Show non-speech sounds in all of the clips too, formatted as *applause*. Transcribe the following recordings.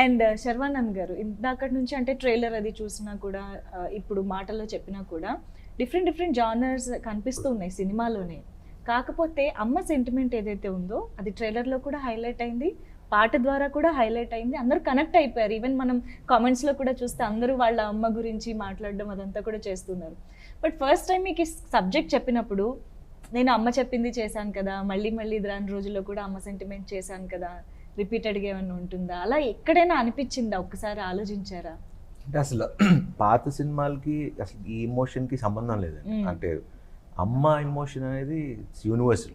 And uh, Sharwanand గారు ఇందాకటి నుంచి అంటే ట్రైలర్ అది చూసినా కూడా uh, ఇప్పుడు మాటల్లో చెప్పినా కూడా డిఫరెంట్ డిఫరెంట్ జానర్స్ కనిపిస్తూ ఉన్నాయి సినిమాలోనే. కాకపోతే అమ్మ సెంటిమెంట్ ఏదైతే ఉందో అది ట్రైలర్లో కూడా హైలైట్ అయింది పాట ద్వారా కూడా హైలైట్ అయింది అందరూ కనెక్ట్ అయిపోయారు. ఈవెన్ మనం కామెంట్స్లో కూడా చూస్తే అందరూ వాళ్ళ అమ్మ గురించి మాట్లాడడం అదంతా కూడా చేస్తున్నారు. బట్ ఫస్ట్ టైం మీకు సబ్జెక్ట్ చెప్పినప్పుడు నేను అమ్మ చెప్పింది చేశాను కదా మళ్ళీ మళ్ళీ ఇది రాని రోజుల్లో కూడా అమ్మ సెంటిమెంట్ చేశాను కదా రిపీటెడ్గా ఏమైనా ఉంటుందా? అలా ఎక్కడైనా అనిపించిందా? ఒక్కసారి ఆలోచించారా? అంటే అసలు *clears throat* పాత సినిమాలకి అసలు ఈ ఎమోషన్కి సంబంధం లేదండి. అంటే అమ్మ ఎమోషన్ అనేది యూనివర్సల్.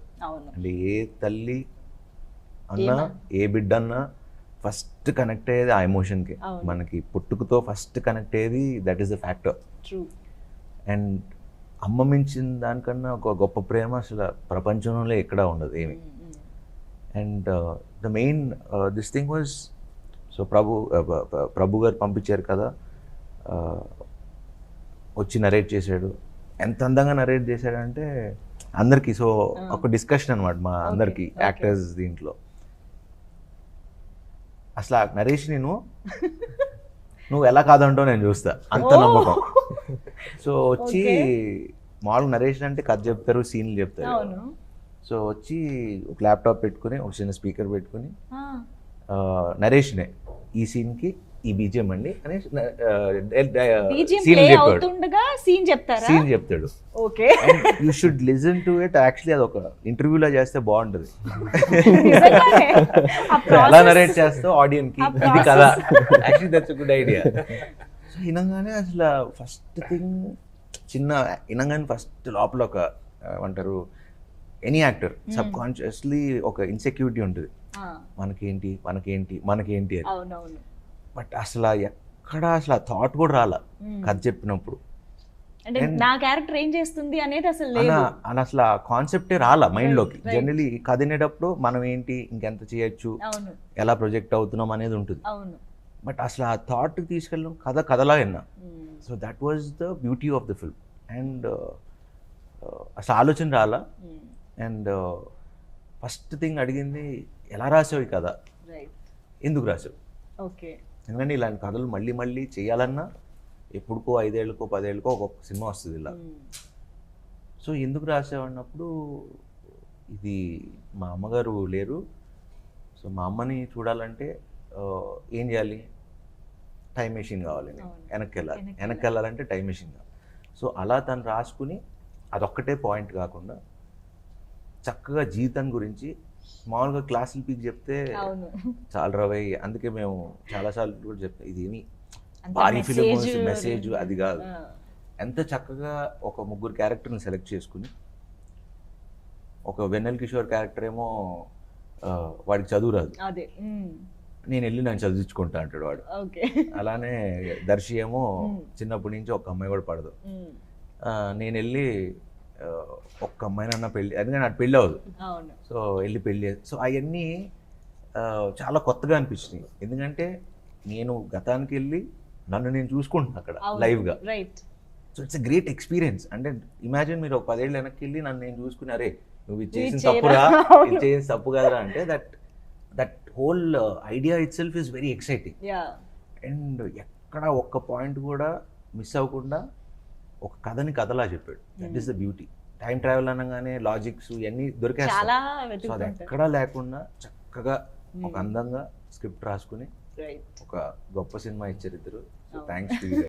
అంటే ఏ తల్లి అన్నా? ఏ బిడ్డ అన్నా ఫస్ట్ కనెక్ట్ అయ్యేది ఆ ఎమోషన్కి. మనకి పుట్టుకతో ఫస్ట్ కనెక్ట్ అయ్యేది that is the factor. True. And అమ్మ మించిన దానికన్నా ఒక గొప్ప ప్రేమ అసలు ప్రపంచంలో ఎక్కడా ఉండదు ఏమి. And the main this thing was so Prabhu Prabhu garu పంపించారు కదా uh, వచ్చి నరేట్ చేశాడు ఎంత అందంగా నరేట్ చేశాడంటే అందరికీ సో. ఒక డిస్కషన్ అనమాట మా అందరికి. యాక్టర్స్ దీంట్లో అసలు ఆ నరేష్ నేను *laughs* నువ్వు ఎలా కాదంటావు నేను చూస్తా అంత. నమ్మకం *laughs* సో వచ్చి. మామూలుగా నరేష్ అంటే కథ చెప్తారు సీన్లు చెప్తారు సో వచ్చి ఒక ల్యాప్టాప్ పెట్టుకుని ఒక చిన్న స్పీకర్ పెట్టుకుని నరేష్నే ఈ సీన్కి ఈ బీజిఎం అండి అని సీన్ చెప్పాడు. సీన్ చెప్తారా? సీన్ చెప్తాడు. Okay. You should listen to it actually అది ఒక ఇంటర్వ్యూలో చేస్తే బాగుంటుంది. *laughs* process- నరేట్ చేస్తావు ఆడియన్స్కి? ఇది. కదా. Actually that's good idea so వినంగానే అసలు ఫస్ట్ థింగ్ చిన్న వినంగానే ఫస్ట్ లోపల ఒక ఏమంటారు ఎనీ యాక్టర్ సబ్ కాన్షియస్లీ ఒక ఇన్సెక్యూరిటీ ఉంటుంది. మనకేంటి మనకేంటి మనకేంటి అని. అవునవును. బట్ అసలు ఎక్కడ అసలు ఆ థాట్ కూడా రాలా. మ్మ్. కథ చెప్పినప్పుడు. అంటే నా క్యారెక్టర్ ఏం చేస్తుంది అనేది అసలు లేదు. అని అసలు ఆ కాన్సెప్టే రాలా మైండ్లోకి right. జనరలీ కథ వినేటప్పుడు మనం ఏంటి ఇంకెంత చేయొచ్చు ఎలా ప్రొజెక్ట్ అవుతున్నాం అనేది ఉంటుంది. బట్ అసలు ఆ థాట్ తీసుకెళ్ళడం కథ కథలా విన్నా. So that was the beauty of the film and అసలు ఆలోచన రాలా. మ్మ్. అండ్ ఫస్ట్ థింగ్ అడిగింది ఎలా రాసావు ఈ కథ? ఎందుకు రాసావు? ఓకే ఎందుకంటే ఇలాంటి కథలు మళ్ళీ మళ్ళీ చేయాలన్నా ఎప్పుడుకో ఐదేళ్ళకో పదేళ్ళకో ఒక సినిమా వస్తుంది ఇలా. మ్మ్. సో ఎందుకు రాసావు అన్నప్పుడు ఇది మా అమ్మగారు లేరు. సో మా అమ్మని చూడాలంటే ఏం చేయాలి? టైం మెషిన్ కావాలి. వెనక్కి వెళ్ళాలి వెనక్కి వెళ్ళాలంటే టైం మెషిన్ కావాలి. సో అలా తను రాసుకుని అదొక్కటే పాయింట్ కాకుండా చక్కగా జీవితం గురించి మామూలుగా క్లాసులు పీక్ చెప్తే చాలా రవై అందుకే మేము చాలాసార్లు కూడా చెప్తాం ఇది ఏమి అంత భారీ ఫిలిం మెసేజ్ అది. కాదు. ఎంత చక్కగా ఒక ముగ్గురు క్యారెక్టర్ని సెలెక్ట్ చేసుకుని ఒక వెన్నెల్ కిషోర్ క్యారెక్టర్ ఏమో వాడికి చదువు రాదు. నేను వెళ్ళి నేను చదివించుకుంటా అంటాడు వాడు. ఓకే. అలానే దర్శి ఏమో. చిన్నప్పటి నుంచి ఒక అమ్మాయి కూడా పడదు. నేను వెళ్ళి ఒక్క అమ్మాయినన్న పెళ్ళి అందుకని నాకు పెళ్ళి అవ్వదు సో వెళ్ళి పెళ్ళి సో అవన్నీ చాలా కొత్తగా అనిపించినాయి. ఎందుకంటే నేను గతానికి వెళ్ళి నన్ను నేను చూసుకుంటున్నాను అక్కడ లైవ్గా. Right so it's great experience అంటే ఇమాజిన్ మీరు ఒక పదేళ్ళు వెనక్కి వెళ్ళి నన్ను నేను చూసుకుని అరే నువ్వు ఇది చేసిన? తప్పురా. ఇది చేసిన *laughs* తప్పు కదరా? అంటే that that whole idea itself is very exciting and ఎక్కడ ఒక్క పాయింట్ కూడా మిస్ అవ్వకుండా ఒక కథని కథలా చెప్పాడు. That is the beauty time travel అనగానే లాజిక్స్ ఇవన్నీ దొరికేస్తాయి. సో అది ఎక్కడా లేకుండా చక్కగా ఒక అందంగా స్క్రిప్ట్ రాసుకుని ఒక గొప్ప సినిమా ఇచ్చారు ఇద్దరు. Thanks to